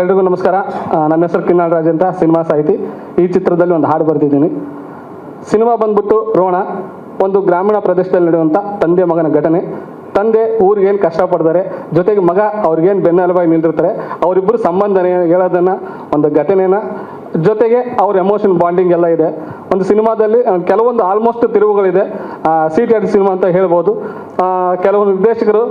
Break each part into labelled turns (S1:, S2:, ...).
S1: ಎಲ್ರಿಗೂ ನಮಸ್ಕಾರ. ನನ್ನ ಹೆಸರು ಕಿನ್ನಾಳ್ ರಾಜ್ ಅಂತ, ಸಿನಿಮಾ ಸಾಹಿತಿ. ಈ ಚಿತ್ರದಲ್ಲಿ ಒಂದು ಹಾಡು ಬರೆದಿದ್ದೀನಿ. ಸಿನಿಮಾ ಬಂದ್ಬಿಟ್ಟು ರೋಣ, ಒಂದು ಗ್ರಾಮೀಣ ಪ್ರದೇಶದಲ್ಲಿ ನಡೆಯುವಂಥ ತಂದೆ ಮಗನ ಘಟನೆ. ತಂದೆ ಊರಿಗೇನು ಕಷ್ಟಪಡ್ತಾರೆ, ಜೊತೆಗೆ ಮಗ ಅವ್ರಿಗೇನು ಬೆನ್ನೆಲುಬಾಗಿ ನಿಲ್ಲಿರ್ತಾರೆ ಅವರಿಬ್ಬರು ಸಂಬಂಧನ ಹೇಳೋದನ್ನ, ಒಂದು ಘಟನೆನ. ಜೊತೆಗೆ ಅವ್ರ ಎಮೋಷನ್ ಬಾಂಡಿಂಗ್ ಎಲ್ಲ ಇದೆ. ಒಂದು ಸಿನಿಮಾದಲ್ಲಿ ಕೆಲವೊಂದು ಆಲ್ಮೋಸ್ಟ್ ತಿರುವುಗಳಿದೆ. ಸಿ ಟಿ ಸಿನಿಮಾ ಅಂತ ಹೇಳ್ಬೋದು. ಕೆಲವೊಂದು ನಿರ್ದೇಶಕರು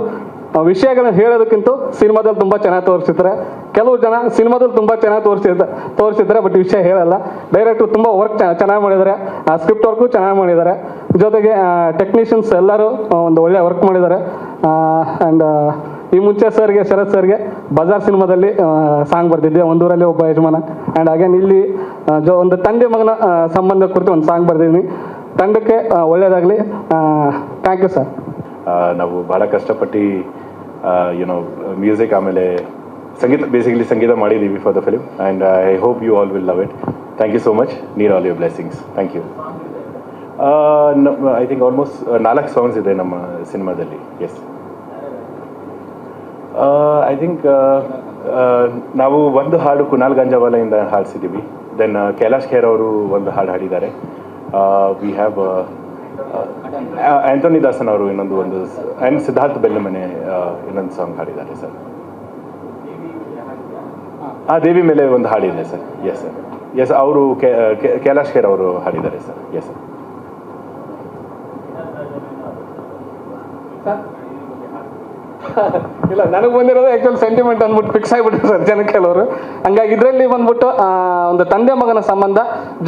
S1: ವಿಷಯಗಳನ್ನ ಹೇಳೋದಕ್ಕಿಂತ ಸಿನಿಮಾದಲ್ಲಿ ತುಂಬ ಚೆನ್ನಾಗಿ ತೋರಿಸಿದ್ರೆ ಕೆಲವು ಜನ ಸಿನಿಮಾದಲ್ಲಿ ತುಂಬ ಚೆನ್ನಾಗಿ ತೋರಿಸಿದ ತೋರಿಸಿದ್ರೆ ಬಟ್ ವಿಷಯ ಹೇಳಲ್ಲ. ಡೈರೆಕ್ಟ್ರು ತುಂಬ ವರ್ಕ್ ಚೆನ್ನಾಗಿ ಮಾಡಿದ್ದಾರೆ. ಸ್ಕ್ರಿಪ್ಟ್ ವರ್ಕು ಚೆನ್ನಾಗಿ ಮಾಡಿದ್ದಾರೆ. ಜೊತೆಗೆ ಟೆಕ್ನಿಷಿಯನ್ಸ್ ಎಲ್ಲರೂ ಒಂದು ಒಳ್ಳೆ ವರ್ಕ್ ಮಾಡಿದ್ದಾರೆ. ಆ್ಯಂಡ್ ಈ ಮುಂಚೆ ಸರ್ಗೆ, ಶರತ್ ಸರ್ಗೆ ಬಜಾರ್ ಸಿನಿಮಾದಲ್ಲಿ ಸಾಂಗ್ ಬರ್ತಿದ್ದೆ ಒಂದೂರಲ್ಲಿ ಒಬ್ಬ ಯಜಮಾನ. ಆ್ಯಂಡ್ ಅಗೇನ್ ಇಲ್ಲಿ ಜೊ, ಒಂದು ತಂದೆ ಮಗನ ಸಂಬಂಧ ಕುರಿತು ಒಂದು ಸಾಂಗ್ ಬರೆದಿದ್ದೀನಿ. ತಂಡಕ್ಕೆ ಒಳ್ಳೆಯದಾಗಲಿ ಥ್ಯಾಂಕ್ ಯು ಸರ್
S2: ನಾವು ಬಹಳ ಕಷ್ಟಪಟ್ಟು ಯುನೋ ಮ್ಯೂಸಿಕ್ ಆಮೇಲೆ ಸಂಗೀತ ಬೇಸಿಕಲಿ ಸಂಗೀತ ಮಾಡಿದ್ದೀವಿ for the film and I hope you all will love it thank you so much near all your blessings thank you I think almost ನಾಲ್ಕು ಸಾಂಗ್ಸ್ ಇದೆ ನಮ್ಮ ಸಿನಿಮಾದಲ್ಲಿ ಎಸ್ ಐ ಥಿಂಕ್ ನಾವು ಒಂದು ಹಾಡು ಕುನಾಲ್ ಗಂಜಾವಾಲೆಯಿಂದ ಹಾಡಿಸಿದ್ದೀವಿ. ದೆನ್ ಕೈಲಾಶ್ ಖೇರ್ ಅವರು ಒಂದು ಹಾಡು ಹಾಡಿದ್ದಾರೆ. ವಿ ಹ್ಯಾವ್ ಆಂಟೋನಿ ದಾಸನ್ ಅವರು ಇನ್ನೊಂದು ಒಂದು ಆ್ಯಂಡ್ ಸಿದ್ಧಾರ್ಥ ಬೆಲ್ಲಮನೆ ಇನ್ನೊಂದು ಸಾಂಗ್ ಹಾಡಿದ್ದಾರೆ ಸರ್ ಆ, ದೇವಿ ಮೇಲೆ ಒಂದು ಹಾಡಿದೆ ಸರ್ ಎಸ್ ಸರ್ ಎಸ್ ಅವರು ಕೈಲಾಶ್ ಖೇರ್ ಅವರು ಹಾಡಿದ್ದಾರೆ ಸರ್ ಎಸ್ ಸರ್
S1: ಇಲ್ಲ, ನನಗೆ ಬಂದಿರೋದು ಆ್ಯಕ್ಚುಲಿ ಸೆಂಟಿಮೆಂಟ್ ಅಂದ್ಬಿಟ್ಟು ಫಿಕ್ಸ್ ಆಗಿಬಿಟ್ಟು ಸರ್ ಜನ ಕೆಲವರು ಹಂಗಾಗಿ ಇದರಲ್ಲಿ ಬಂದ್ಬಿಟ್ಟು ಒಂದು ತಂದೆ ಮಗನ ಸಂಬಂಧ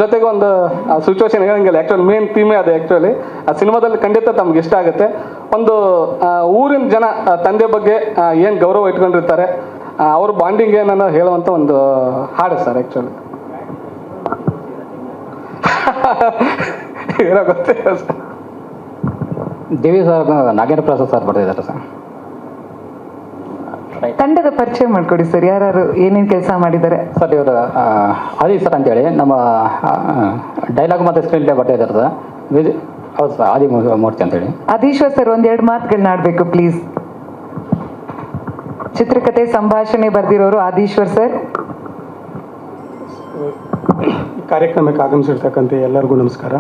S1: ಜೊತೆಗೆ ಒಂದು ಸಿಚುವೇಶನ್ ಹೇಳಂಗಿಲ್ಲ ಆ್ಯಕ್ಚುಲಿ ಮೇನ್ ಥೀಮೇ ಅದು ಆ್ಯಕ್ಚುಲಿ ಆ ಸಿನಿಮಾದಲ್ಲಿ ಖಂಡಿತ ತಮ್ಗೆ ಇಷ್ಟ ಆಗುತ್ತೆ. ಒಂದು ಊರಿನ ಜನ ತಂದೆ ಬಗ್ಗೆ ಏನು ಗೌರವ ಇಟ್ಕೊಂಡಿರ್ತಾರೆ ಅವ್ರ ಬಾಂಡಿಂಗ್ ಏನನ್ನೋ ಹೇಳುವಂಥ ಒಂದು ಹಾಡು ಸರ್ ಆ್ಯಕ್ಚುಲಿ ಏನೋ
S3: ದೇವಿ ಸರ್, ನಾಗೇಂದ್ರ ಪ್ರಸಾದ್ ಸರ್ ಬರ್ತಿದ್ದಾರೆ ಸರ್.
S4: ತಂಡದ ಪರಿಚಯ ಮಾಡ್ಕೊಡಿ ಸರ್. ಯಾರು ಏನೇನು ಕೆಲಸ ಮಾಡಿದ್ದಾರೆ?
S3: ಸರ್ ಇವರು ಹರಿ ಸರ್ ಅಂತೇಳಿ ನಮ್ಮ ಡೈಲಾಗ್ ಮತ್ತೆ ಸ್ಕ್ರೀನ್ ಪ್ಲೇ ಬರ್ತಾ ಇದ್ದಾರೆ ಹೌದು ಸರ್ ಆದಿ ಮೂರ್ತಿ ಅಂತೇಳಿ.
S4: ಅದೀಶ್ವರ್ ಸರ್ ಒಂದೆರಡು ಮಾತುಗಳನ್ನ ಆಡಬೇಕು ಪ್ಲೀಸ್ ಚಿತ್ರಕಥೆ ಸಂಭಾಷಣೆ ಬರೆದಿರೋರು ಆದೀಶ್ವರ್ ಸರ್.
S5: ಈ ಕಾರ್ಯಕ್ರಮಕ್ಕೆ ಆಗಮಿಸಿರ್ತಕ್ಕಂಥ ಎಲ್ಲರಿಗೂ ನಮಸ್ಕಾರ.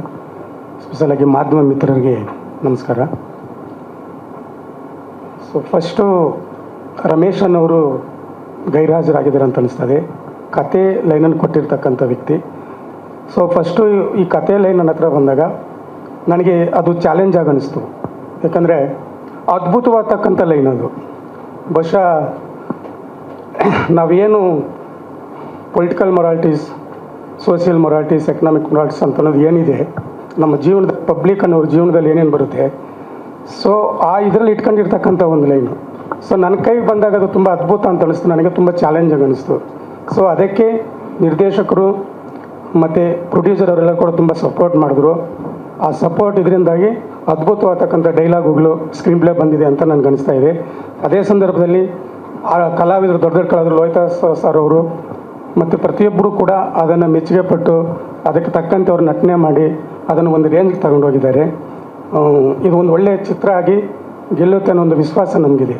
S5: ಸ್ಪೆಷಲ್ ಆಗಿ ಮಾಧ್ಯಮ ಮಿತ್ರರಿಗೆ ನಮಸ್ಕಾರ. ಸೊ ಫಸ್ಟು ರಮೇಶ್ ಅನ್ನೋರು ಗೈರ್ಹಾಜರಾಗಿದ್ದಾರೆ ಅಂತ ಅನಿಸ್ತದೆ. ಕತೆ ಲೈನನ್ನು ಕೊಟ್ಟಿರ್ತಕ್ಕಂಥ ವ್ಯಕ್ತಿ. ಸೊ ಫಸ್ಟು ಈ ಕತೆ ಲೈನ್ ನನ್ನ ಹತ್ರ ಬಂದಾಗ ನನಗೆ ಅದು ಚಾಲೆಂಜ್ ಆಗಿ ಅನಿಸ್ತು. ಯಾಕಂದರೆ ಅದ್ಭುತವಾಗತಕ್ಕಂಥ ಲೈನ್ ಅದು. ಬಹುಶಃ ನಾವೇನು political moralities social moralities economic moralities ಅಂತ ಅನ್ನೋದು ಏನಿದೆ, ನಮ್ಮ ಜೀವನದ ಪಬ್ಲಿಕ್ ಅನ್ನೋರ ಜೀವನದಲ್ಲಿ ಏನೇನು ಬರುತ್ತೆ. ಸೊ ಆ ಇದರಲ್ಲಿ ಇಟ್ಕೊಂಡಿರ್ತಕ್ಕಂಥ ಒಂದು ಲೈನು. ಸೊ ನನ್ನ ಕೈಗೆ ಬಂದಾಗ ಅದು ತುಂಬ ಅದ್ಭುತ ಅಂತ ಅನಿಸ್ತು. ನನಗೆ ತುಂಬ ಚಾಲೆಂಜಾಗಿ ಅನಿಸ್ತು. ಸೊ ಅದಕ್ಕೆ ನಿರ್ದೇಶಕರು ಮತ್ತು ಪ್ರೊಡ್ಯೂಸರ್ ಅವರೆಲ್ಲ ಕೂಡ ತುಂಬ ಸಪೋರ್ಟ್ ಮಾಡಿದ್ರು. ಆ ಸಪೋರ್ಟ್ ಇದರಿಂದಾಗಿ ಅದ್ಭುತವಾಗತಕ್ಕಂಥ ಡೈಲಾಗುಗಳು ಸ್ಕ್ರೀನ್ ಪ್ಲೇ ಬಂದಿದೆ ಅಂತ ನನಗೆ ಅನಿಸ್ತಾ ಇದೆ. ಅದೇ ಸಂದರ್ಭದಲ್ಲಿ ಆ ಕಲಾವಿದರು, ದೊಡ್ಡ ದೊಡ್ಡ ಕಲಾವಿದರು ಲೋಹಿತಾ ಸರ್ ಅವರು ಮತ್ತು ಪ್ರತಿಯೊಬ್ಬರು ಕೂಡ ಅದನ್ನು ಮೆಚ್ಚುಗೆ ಪಟ್ಟು ಅದಕ್ಕೆ ತಕ್ಕಂತೆ ಅವರು ನಟನೆ ಮಾಡಿ ಅದನ್ನು ಒಂದು ರೇಂಜ್ಗೆ ತಗೊಂಡೋಗಿದ್ದಾರೆ. ಇದು ಒಂದು ಒಳ್ಳೆಯ ಚಿತ್ರ ಆಗಿ ಗೆಲ್ಲುತ್ತೆ ಅನ್ನೋ ಒಂದು ವಿಶ್ವಾಸ ನಮಗಿದೆ.